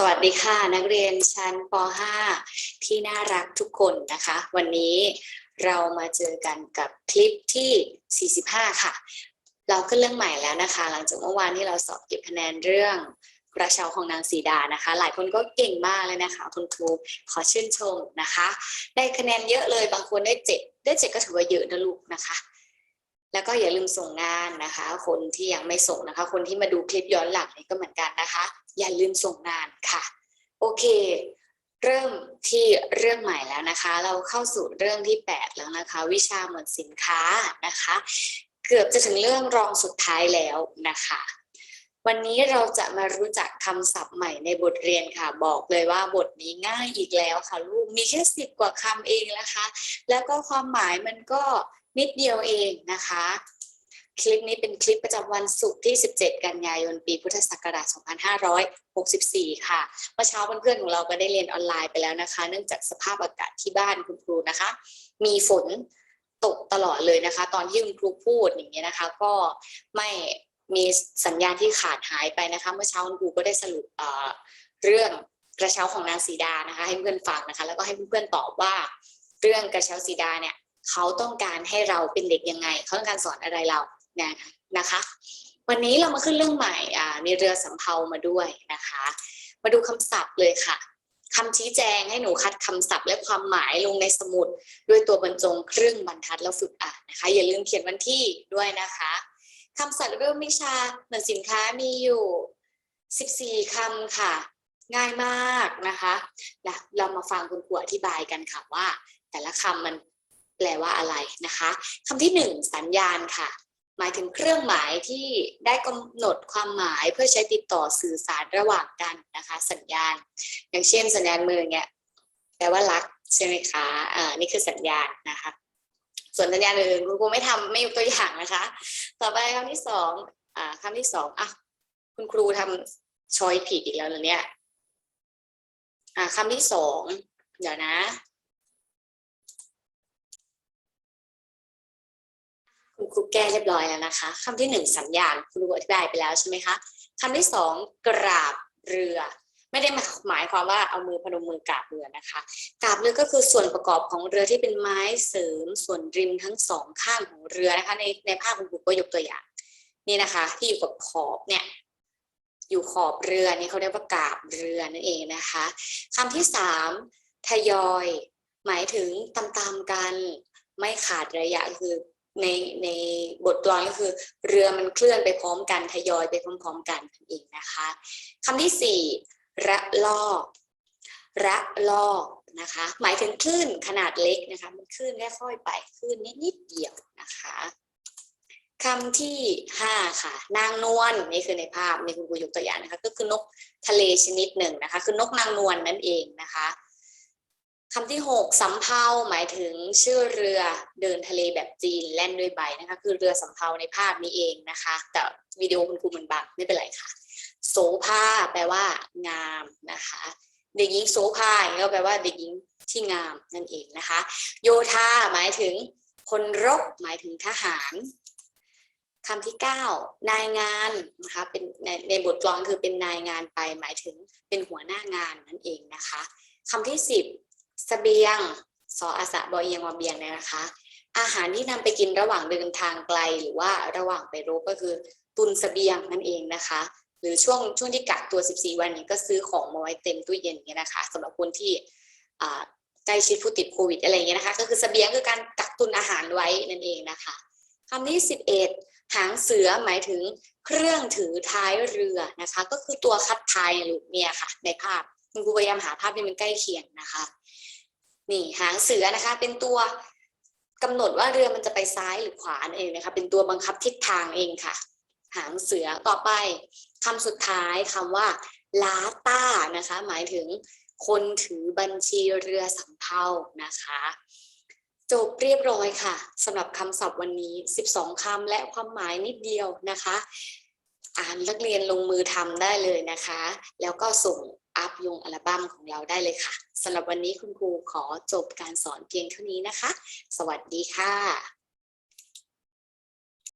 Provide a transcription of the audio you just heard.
สวัสดีค่ะ นักเรียนชั้นป .5 ที่น่ารักทุกคนนะคะ วันนี้เรามาเจอกันกับคลิปที่ 45 ค่ะ เราขึ้นเรื่องใหม่แล้วนะคะ หลังจากเมื่อวานที่เราสอบเก็บคะแนนเรื่องกระเช้าของนางสีดานะคะ หลายคนก็เก่งมากเลยนะคะคุณครูขอชื่นชมนะคะ ได้คะแนนเยอะเลยบางคนได้เจ็ดได้เจ็ดก็ถือว่าเยอะนะลูกนะคะ แล้วก็อย่าลืมส่งงานนะคะ คนที่ยังไม่ส่งนะคะ คนที่มาดูคลิปย้อนหลังนี่ก็เหมือนกันนะคะ อย่าลืมส่งงานค่ะ โอเค เริ่มที่เรื่องใหม่แล้วนะคะ เราเข้าสู่เรื่องที่ 8 แล้วนะคะ วิชาหมวดสินค้านะคะ เกือบจะถึงเรื่องรองสุดท้ายแล้วนะคะ วันนี้เราจะมารู้จักคำศัพท์ใหม่ในบทเรียนค่ะ บอกเลยว่าบทนี้ง่ายอีกแล้วค่ะลูกมีแค่สิบกว่าคำเองนะคะ แล้วก็ความหมายมันก็ นิดเดียวเองนะคะ คลิปนี้เป็นคลิปประจำวันศุกร์ที่ 17 กันยายนปีพุทธศักราช 2564 ค่ะเมื่อเช้าเพื่อนๆของเราก็ได้เรียนออนไลน์ไปแล้วนะคะ เนื่องจากสภาพอากาศที่บ้านคุณครูนะคะ มีฝนตกตลอดเลยนะคะ ตอนที่คุณครูพูดอย่างเงี้ยนะคะ ก็ไม่มีสัญญาณที่ขาดหายไปนะคะ เมื่อเช้าคุณครูก็ได้สรุปเเรื่องกระเช้าของนางสีดานะคะ ให้เพื่อนฟังนะคะ แล้วก็ให้เพื่อนๆตอบว่าเรื่องกระเช้าสีดาเนี่ย เขาต้องการให้เราเป็นเด็กยังไง เขาต้องการสอนอะไรเรานะนะคะ วันนี้เรามาขึ้นเรื่องใหม่อ่ามีเรือสำเภามาด้วยนะคะ มาดูคำศัพท์เลยค่ะคำชี้แจงให้หนูคัดคำศัพท์และความหมายลงในสมุด ด้วยตัวบรรจงครึ่งบรรทัดแล้วฝึกอ่านนะคะ อย่าลืมเขียนวันที่ด้วยนะคะคำศัพท์เรื่องวิชาเหมือนสินค้ามีอยู่ 14 คำค่ะ ง่ายมากนะคะ และเรามาฟังคุณครูอธิบายกันค่ะว่า แต่ละคำมัน แปลว่าอะไรนะคะคำที่หนึ่งสัญญาณค่ะ หมายถึงเครื่องหมายที่ได้กำหนดความหมายเพื่อใช้ติดต่อสื่อสารระหว่างกันนะคะ สัญญาณ อย่างเช่น สัญญาณมือเนี่ยแปลว่ารักใช่ไหมคะอ่านี่คือสัญญาณนะคะ ส่วนสัญญาณอื่นคุณครูไม่ทำไม่ยกตัวอย่างนะคะ ต่อไปคำที่สองอ่าคำที่สองอะคุณครูทำช้อยผิดอีกแล้วเหรอเนี่ยอ่าคำที่สองเดี๋ยวนะ ครูแก้เรียบร้อยแล้วนะคะคำที่หนึ่งสัญญาณครูอธิบายไปแล้วใช่ไหมคะคำที่สองกราบเรือ ไม่ได้หมายความว่าเอามือพนมมือกราบเรือนะคะกราบเรือก็คือส่วนประกอบของเรือที่เป็นไม้เสริมส่วนริมทั้งสองข้างของเรือนะคะ ในในภาพคุณครูก็ยกตัวอย่าง นี่นะคะ ที่อยู่กับขอบเนี่ยอยู่ขอบเรือนี่เขาเรียกว่ากราบเรือนั่นเองนะคะคำที่สามทยอย หมายถึงตามๆกันไม่ขาดระยะคือ ในในบทกลอนก็คือ เรือมันเคลื่อนไปพร้อมกันทยอยไปพร้อมๆกันนั่นเองนะคะคำที่สี่ระลอกระลอกนะคะหมายถึงคลื่นขนาดเล็กนะคะมันคลื่นค่อยๆไปคลื่นนิดๆเดียวนะคะคำที่ห้าค่ะ นางนวลนี่คือในภาพในคุณครูยกตัวอย่างนะคะ ก็คือนกทะเลชนิดหนึ่งนะคะ คือนกนางนวลนั่นเองนะคะ คำที่หกสำเภาหมายถึงชื่อเรือเดินทะเลแบบจีนแล่นด้วยใบนะคะ คือเรือสำเภาในภาพนี้เองนะคะ แต่วิดีโอคุณครูมันบังไม่เป็นไรค่ะ โสภาแปลว่างามนะคะ เด็กหญิงโสภาอย่างนี้ก็แปลว่าเด็กหญิงที่งามนั่นเองนะคะ โยธาหมายถึงพลรบหมายถึงทหารคำที่เก้านายงานนะคะเป็นในในบทกลอนคือเป็นนายงานไปหมายถึงเป็นหัวหน้างานนั่นเองนะคะคำที่ สเบียงสออาสะบอเอียงวาเบียงเนี่ยนะคะ อาหารที่นำไปกินระหว่างเดินทางไกลหรือว่าระหว่างไปรบก็คือตุนสเบียงนั่นเองนะคะ หรือช่วงช่วงที่กักตัว 14 วันนี้ก็ซื้อของมาไว้เต็มตู้เย็นเนี่ยนะคะสำหรับคนที่ใกล้ชิดผู้ติดโควิดอะไรเงี้ยนะคะ ก็คือสเบียงคือการกักตุนอาหารไว้นั่นเองนะคะคำที่11 หางเสือหมายถึงเครื่องถือท้ายเรือนะคะ ก็คือตัวคัดท้ายลูกเนี่ยค่ะ ในภาพ คุณครูพยายามหาภาพที่มันใกล้เคียงนะคะ นี่หางเสือนะคะ เป็นตัวกำหนดว่าเรือมันจะไปซ้ายหรือขวาเองนะคะ เป็นตัวบังคับทิศทางเองค่ะ หางเสือต่อไปคำสุดท้ายคำว่าลาต้านะคะ หมายถึงคนถือบัญชีเรือสำเภานะคะ จบเรียบร้อยค่ะสำหรับคำศัพท์วันนี้ 12 คำและความหมายนิดเดียวนะคะ อ่านนักเรียนลงมือทำได้เลยนะคะ แล้วก็ส่ง อัพลงอัลบั้มของเราได้เลยค่ะสำหรับวันนี้คุณครูขอจบการสอนเพียงเท่านี้นะคะ สวัสดีค่ะ